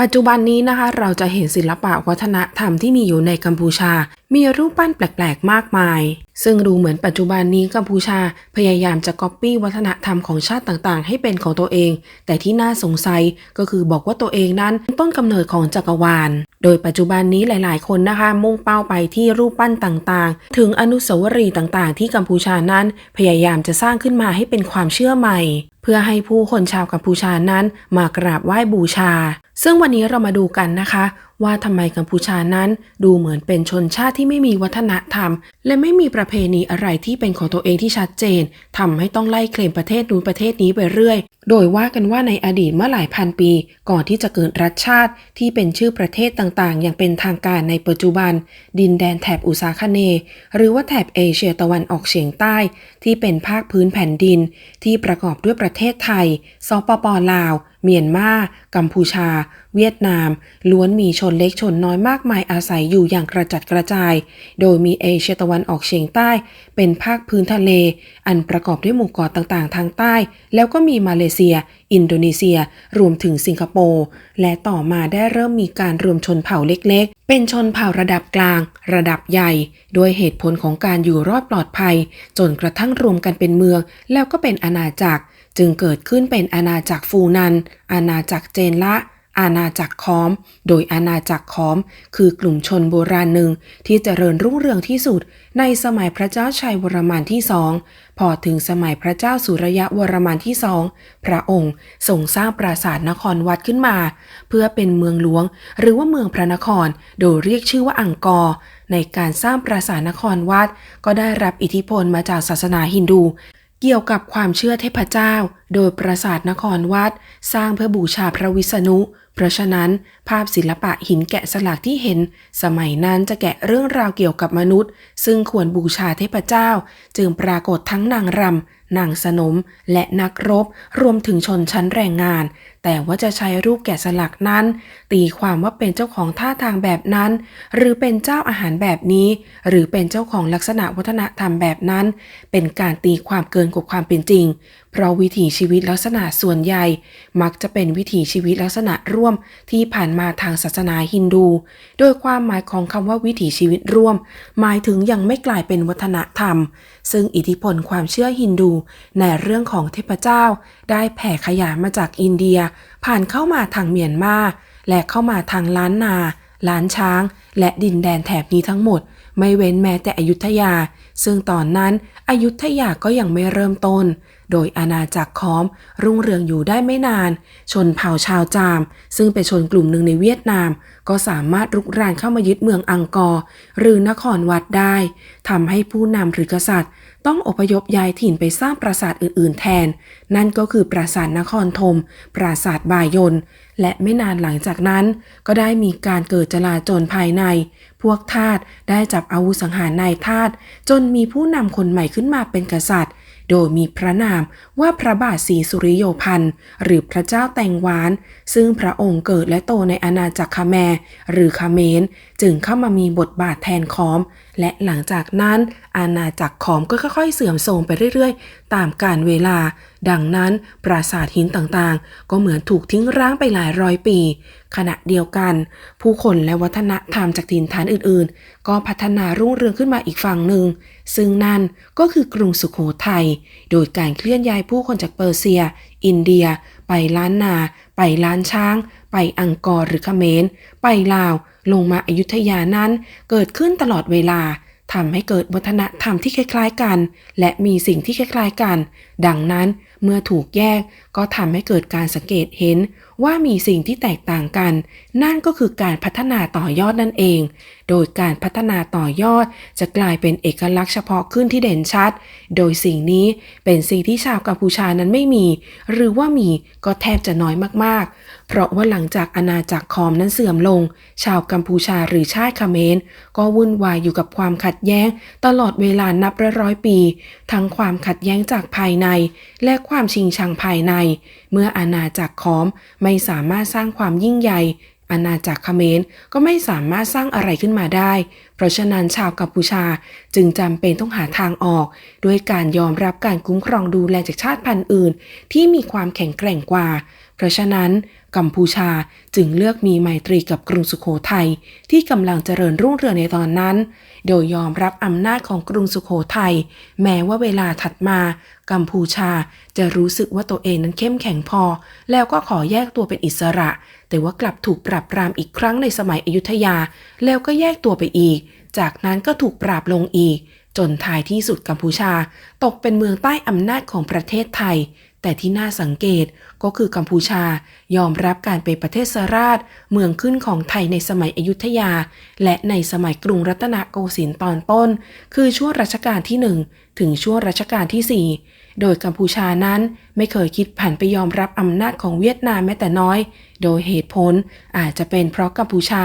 ปัจจุบันนี้นะคะ เราจะเห็นศิลปะวัฒนธรรมที่มีอยู่ในกัมพูชา มีรูปปั้นแปลกๆ มากมาย ซึ่งดูเหมือนปัจจุบันนี้กัมพูชาพยายามจะก๊อปปี้วัฒนธรรมของชาติต่างๆ ให้เป็นของตัวเอง แต่ที่น่าสงสัยก็คือบอกว่าตัวเองนั้นเป็นต้นกำเนิดของจักรวาล โดยปัจจุบันนี้หลายๆ คนนะคะ มุ่งเป้าไปที่รูปปั้นต่างๆ ถึงอนุสาวรีย์ต่างๆ ที่กัมพูชานั้น พยายามจะสร้างขึ้นมาให้เป็นความเชื่อใหม่ เพื่อให้ผู้คนชาวกัมพูชานั้นมากราบไหว้บูชา ซึ่งวันนี้เรามาดูกันนะคะ ว่าทำไมกัมพูชานั้นดูเหมือนเป็นชนชาติที่ไม่มีวัฒนธรรม และไม่มีประเพณีอะไรที่เป็นของตัวเองที่ชัดเจนทำให้ต้องไล่เคลมประเทศนู้นประเทศนี้ไปเรื่อย โดยว่ากันว่าในอดีตเมื่อหลายพันปี ก่อนที่จะเกิดรัฐชาติที่เป็นชื่อประเทศต่างๆ อย่างเป็นทางการในปัจจุบัน ดินแดนแถบอุษาคเน หรือว่าแถบเอเชียตะวันออกเฉียงใต้ ที่เป็นภาคพื้นแผ่นดิน ที่ประกอบด้วยประเทศไทยสปปลาว เมียนมา กัมพูชา เวียดนาม ล้วนมีชนเล็กชนน้อยมากมายอาศัยอยู่อย่างกระจัดกระจาย โดยมีเอเชียตะวันออกเฉียงใต้ เป็นภาคพื้นทะเล อันประกอบด้วยหมู่เกาะต่างๆ ทางใต้ แล้วก็มีมาเลเซีย อินโดนีเซีย รวมถึงสิงคโปร์ และต่อมาได้เริ่มมีการรวมชนเผ่าเล็กๆ เป็นชนเผ่าระดับกลาง ระดับใหญ่โดยเหตุผลของการอยู่รอดปลอดภัย จนกระทั่งรวมกันเป็นเมือง แล้วก็เป็นอาณาจักร จึงเกิดขึ้นเป็นอาณาจักรฟูนัน อาณาจักรเจนละ อาณาจักรคอม โดยอาณาจักรคอม คือกลุ่มชนโบราณหนึ่งที่เจริญรุ่งเรืองที่สุด ในสมัยพระเจ้าชัยวรมันที่สอง พอถึงสมัยพระเจ้าสุริยะวรมันที่สอง พระองค์ทรงสร้างปราสาทนครวัดขึ้นมา เพื่อเป็นเมืองหลวง หรือว่าเมืองพระนคร โดยเรียกชื่อว่าอังกอร์ ในการสร้างปราสาทนครวัด ก็ได้รับอิทธิพลมาจากศาสนาฮินดู เกี่ยวกับความเชื่อเทพเจ้าโดยปราสาทนครวัด สร้างเพื่อบูชาพระวิษณุ เพราะฉะนั้น ภาพศิลปะหินแกะสลักที่เห็น สมัยนั้นจะแกะเรื่องราวเกี่ยวกับมนุษย์ ซึ่งควรบูชาเทพเจ้า จึงปรากฏทั้งนางรำนางสนม และนักรบ รวมถึงชนชั้นแรงงาน แต่ว่าจะใช้รูปแกะสลักนั้น ตีความว่าเป็นเจ้าของท่าทางแบบนั้น หรือเป็นเจ้าอาหารแบบนี้ หรือเป็นเจ้าของลักษณะวัฒนธรรมแบบนั้น เป็นการตีความเกินกว่าความเป็นจริง เพราะวิถีชีวิตลักษณะส่วนใหญ่ มักจะเป็นวิถีชีวิตลักษณะร่วมที่ผ่านมาทางศาสนาฮินดู โดยความหมายของคำว่าวิถีชีวิตร่วม หมายถึงยังไม่กลายเป็นวัฒนธรรม ซึ่งอิทธิพลความเชื่อฮินดูในเรื่องของเทพเจ้า ได้แผ่ขยายมาจากอินเดีย ผ่านเข้ามาทางเมียนมาและเข้ามาทางล้านนา ล้านช้าง และดินแดนแถบนี้ทั้งหมด ไม่เว้นแม้แต่อยุธยา ซึ่งตอนนั้นอยุธยาก็ยังไม่เริ่มต้น โดยอาณาจักรคอม รุ่งเรืองอยู่ได้ไม่นาน ชนเผ่าชาวจาม ซึ่งเป็นชนกลุ่มหนึ่งในเวียดนาม ก็สามารถรุกรานเข้ามายึดเมืองอังกอร์หรือนครวัดได้ทำให้ผู้นำหรือกษัตริย์ ต้องอพยพย้ายถิ่นไปสร้างปราสาทอื่น ๆ แทน นั่นก็คือปราสาทนครธมปราสาทบายนและไม่นานหลังจากนั้น ก็ได้มีการเกิดจลาจลภายใน พวกทาสได้จับอาวุธสังหารนายทาสจนมีผู้นำคนใหม่ขึ้นมาเป็นกษัตริย์ โดยมีพระนามว่าพระบาทศรีสุริโยพันธ์หรือพระเจ้าแตงหวาน ซึ่งพระองค์เกิดและโตในอาณาจักรคาแมร์หรือคาเมน จึงเข้ามามีบทบาทแทนคอม และหลังจากนั้นอาณาจักรขอมก็ค่อยๆ เสื่อมโทรมไปเรื่อยๆ ตามกาลเวลา ดังนั้นปราสาทหินต่างๆ ก็เหมือนถูกทิ้งร้างไปหลายร้อยปี ขณะเดียวกัน ผู้คนและวัฒนธรรมจากถิ่นฐานอื่นๆ ก็พัฒนารุ่งเรืองขึ้นมาอีกฝั่งหนึ่ง ซึ่งนั่นก็คือกรุงสุขโขทัย โดยการเคลื่อนย้ายผู้คนจากเปอร์เซีย อินเดีย ไปล้านนา ไปล้านช้าง ไปอังกอร์หรือเขมร ไปลาว ลงมาอายุทยานั้น เกิดขึ้นตลอดเวลาทำให้เกิดวัฒนธรรมที่คล้ายๆกัน และมีสิ่งที่คล้ายๆกัน ดังนั้นเมื่อถูกแยกก็ทำให้เกิดการสังเกตเห็นว่ามีสิ่งที่แตกต่างกัน นั่นก็คือการพัฒนาต่อยอดนั่นเอง โดยการพัฒนาต่อยอดจะกลายเป็นเอกลักษณ์เฉพาะขึ้นที่เด่นชัด โดยสิ่งนี้เป็นสิ่งที่ชาวกัมพูชานั้นไม่มี หรือว่ามีก็แทบจะน้อยมากๆ เพราะว่าหลังจากอาณาจักรคอมนั้นเสื่อมลง ชาวกัมพูชาหรือชาติเขมรก็วุ่นวายอยู่กับความขัดแย้ง ตลอดเวลานับร้อยปี ทั้งความขัดแย้งจากภายในและความชิงชังภายใน เมื่ออาณาจักรขอมไม่สามารถสร้างความยิ่งใหญ่อาณาจักรเขมรก็ไม่สามารถสร้างอะไรขึ้นมาได้ เพราะฉะนั้นชาวกัมพูชาจึงจำเป็นต้องหาทางออก ด้วยการยอมรับการคุ้มครองดูแลจากชาติพันธุ์อื่น ที่มีความแข็งแกร่งกว่า เพราะฉะนั้นกัมพูชาจึงเลือกมีไมตรีกับกรุงสุโขทัยที่กำลังเจริญรุ่งเรืองในตอนนั้น โดยยอมรับอำนาจของกรุงสุโขทัยแม้ว่าเวลาถัดมากัมพูชาจะรู้สึกว่าตัวเองนั้นเข้มแข็งพอ แล้วก็ขอแยกตัวเป็นอิสระ แต่ว่ากลับถูกปราบปรามอีกครั้งในสมัยอยุธยา แล้วก็แยกตัวไปอีก จากนั้นก็ถูกปราบลงอีก จนท้ายที่สุดกัมพูชา ตกเป็นเมืองใต้อำนาจของประเทศไทย แต่ที่น่าสังเกตก็คือกัมพูชายอมรับการเป็นประเทศสราช เมืองขึ้นของไทยในสมัยอยุธยา และในสมัยกรุงรัตนโกสินทร์ตอนต้น คือช่วงรัชกาลที่หนึ่งถึงช่วงรัชกาลที่สี่โดยกัมพูชานั้น ไม่เคยคิดผันไปยอมรับอำนาจของเวียดนามแม้แต่น้อย โดยเหตุผลอาจจะเป็นเพราะกัมพูชา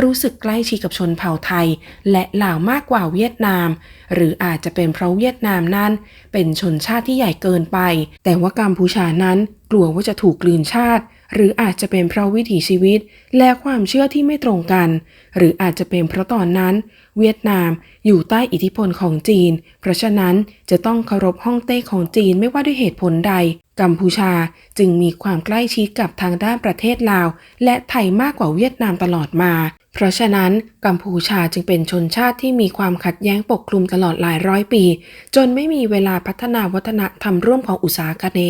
รู้สึกใกล้ชิดกับชนเผ่าไทย และลาวมากกว่าเวียดนาม หรืออาจจะเป็นเพราะเวียดนามนั้น เป็นชนชาติที่ใหญ่เกินไป แต่ว่ากัมพูชานั้นกลัวว่าจะถูกกลืนชาติ หรืออาจจะเป็นเพราะวิถีชีวิต และความเชื่อที่ไม่ตรงกัน หรืออาจจะเป็นเพราะตอนนั้น เวียดนามอยู่ใต้อิทธิพลของจีน เพราะฉะนั้นจะต้องเคารพฮ่องเต้ของจีนไม่ว่าด้วยเหตุผลใด why กัมพูชาจึงมีความใกล้ชิดกับทางด้านประเทศลาว และไทยมากกว่าเวียดนามตลอดมา เพราะฉะนั้นกัมพูชาจึงเป็นชนชาติที่มีความขัดแย้งปกคลุมตลอดหลายร้อยปี จนไม่มีเวลาพัฒนาวัฒนธรรมร่วมของอุตสาหกรรม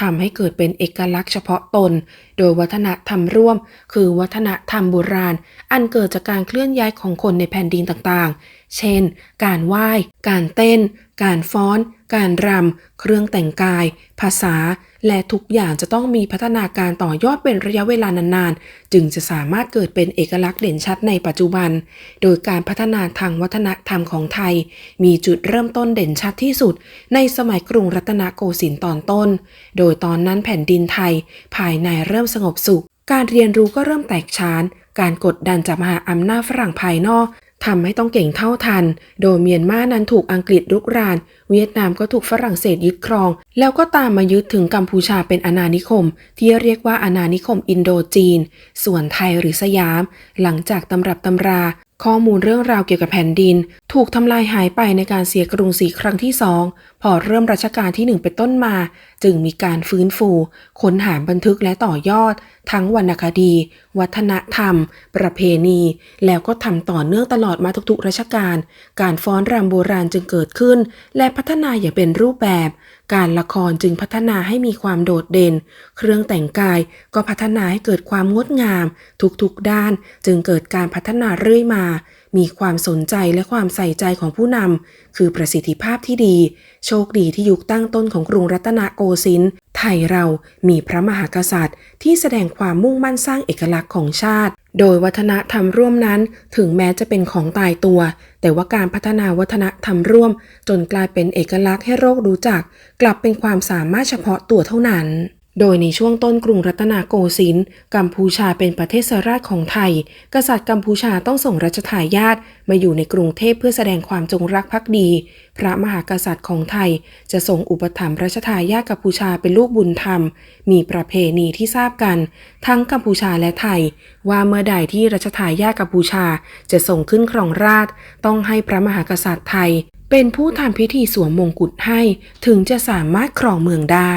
ทำให้เกิดเป็นเอกลักษณ์เฉพาะตน โดยวัฒนธรรมร่วม คือวัฒนธรรมโบราณ อันเกิดจากการเคลื่อนย้ายของคนในแผ่นดินต่างๆ เช่น การไหว้ การเต้น การฟ้อน การรำ เครื่องแต่งกาย ภาษา และทุกอย่างจะต้องมีพัฒนาการต่อยอดเป็นระยะเวลานานๆ จึงจะสามารถเกิดเป็นเอกลักษณ์เด่นชัดในปัจจุบัน โดยการพัฒนาทางวัฒนธรรมของไทย มีจุดเริ่มต้นเด่นชัดที่สุด ในสมัยกรุงรัตนโกสินทร์ตอนต้น โดยตอนนั้นแผ่นดินไทย ภายในเริ่มสงบสุข การเรียนรู้ก็เริ่มแตกฉาน การกดดันจากมหาอำนาจฝรั่งภายนอก ทำให้ต้องเก่งเท่าทัน โดยเมียนมานั้นถูกอังกฤษรุกราน เวียดนามก็ถูกฝรั่งเศสยึดครอง แล้วก็ตามมายึดถึงกัมพูชาเป็นอาณานิคม ที่เรียกว่าอาณานิคมอินโดจีน ส่วนไทยหรือสยาม หลังจากตำรับตำรา ข้อมูลเรื่องราวเกี่ยวกับแผ่นดิน ถูกทำลายหายไปในการเสียกรุงศรีครั้งที่สองพอเริ่มรัชกาลที่หนึ่งเป็นต้นมา จึงมีการฟื้นฟูค้นหาบันทึกและต่อยอด ทั้งวรรณคดี วัฒนธรรม ประเพณี แล้วก็ทำต่อเนื่องตลอดมาทุกๆรัชกาลการฟ้อนรำโบราณจึงเกิดขึ้น และพัฒนาอย่างเป็นรูปแบบ การละครจึงพัฒนาให้มีความโดดเด่น เครื่องแต่งกายก็พัฒนาให้เกิดความงดงาม ทุกๆด้าน จึงเกิดการพัฒนาเรื่อยมา มีความสนใจและความใส่ใจของผู้นำคือประสิทธิภาพที่ดี โชคดีที่ยุคตั้งต้นของกรุงรัตนโกสินทร์ไทยเรามีพระมหากษัตริย์ ที่แสดงความมุ่งมั่นสร้างเอกลักษณ์ของชาติ โดยวัฒนธรรมร่วมนั้นถึงแม้จะเป็นของตายตัว แต่ว่าการพัฒนาวัฒนธรรมร่วม จนกลายเป็นเอกลักษณ์ให้โลกรู้จัก กลับเป็นความสามารถเฉพาะตัวเท่านั้น โดยในช่วงต้นกรุงรัตนโกสินทร์กัมพูชาเป็นประเทศสราชของไทย กษัตริย์กัมพูชาต้องส่งรัชทายาทมาอยู่ในกรุงเทพเพื่อแสดงความจงรักภักดี พระมหากษัตริย์ของไทย จะส่งอุปถัมภ์รัชทายาทกัมพูชาเป็นลูกบุญธรรม มีประเพณีที่ทราบกัน ทั้งกัมพูชาและไทย ว่าเมื่อใดที่รัชทายาทกัมพูชาจะส่งขึ้นครองราชต้องให้พระมหากษัตริย์ไทย เป็นผู้ทำพิธีสวมมงกุฎให้ถึงจะสามารถครองเมืองได้